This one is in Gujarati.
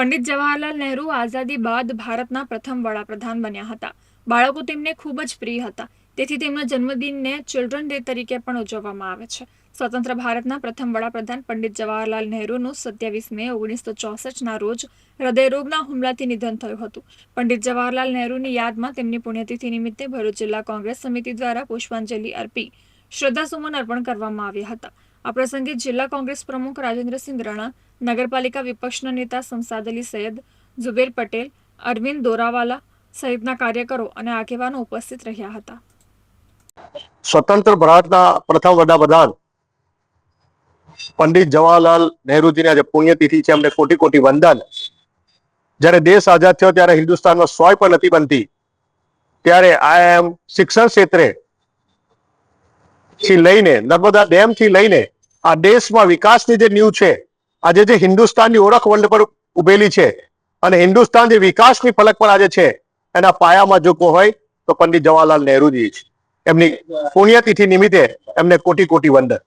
પંડિત જવાહરલાલ નહેરુ આઝાદી બાદ ભારતના પ્રથમ વડાપ્રધાન બન્યા હતા. બાળકો તેમને ખૂબ જ પ્રિય હતા. તેથી તેમના જન્મદિનને ચિલ્ડ્રન ડે તરીકે પણ ઉજવવામાં આવે છે. સ્વતંત્ર ભારતના પ્રથમ વડાપ્રધાન પંડિત જવાહરલાલ નહેરુનું સત્યાવીસ મે ઓગણીસો ચોસઠના રોજ હૃદયરોગના હુમલાથી નિધન થયું હતું. પંડિત જવાહરલાલ નહેરુની યાદમાં તેમની પુણ્યતિથિ નિમિત્તે ભરૂચ જિલ્લા કોંગ્રેસ સમિતિ દ્વારા પુષ્પાંજલિ અર્પી શ્રદ્ધાસુમન અર્પણ કરવામાં આવ્યા હતા. આ પ્રસંગે જિલ્લા કોંગ્રેસ પ્રમુખ રાજેન્દ્રસિંહ રણા, નગરપાલિકા વિપક્ષના નેતા સંસાદ અલી સૈયદ, ઝુબેર પટેલ, અરવિંદ દોરાવાલા સહિતના કાર્યકરો અને આગેવાનો ઉપસ્થિત રહ્યા હતા. સ્વતંત્ર ભારતના પ્રથમ વડાપ્રધાન પંડિત જવાહરલાલ નહેરુજીની આજે પુણ્યતિથિ છે. એમને કોટી કોટી વંદન. જ્યારે દેશ આઝાદ થયો, ત્યારે હિન્દુસ્તાનમાં સોય પણ નથી બનતી. ત્યારે આ એમ શિક્ષણ ક્ષેત્રે થી લઈને, નર્મદા ડેમથી લઈને આ દેશમાં વિકાસની જે ન્યૂ છે, આજે જે હિન્દુસ્તાનની ઓળખ વર્લ્ડ પર ઉભેલી છે અને હિન્દુસ્તાન જે વિકાસની ફલક પર આજે છે, એના પાયામાં જો હોય તો પંડિત જવાહરલાલ નહેરુજી એમની પુણ્યતિથિ નિમિત્તે એમને કોટી કોટી વંદન.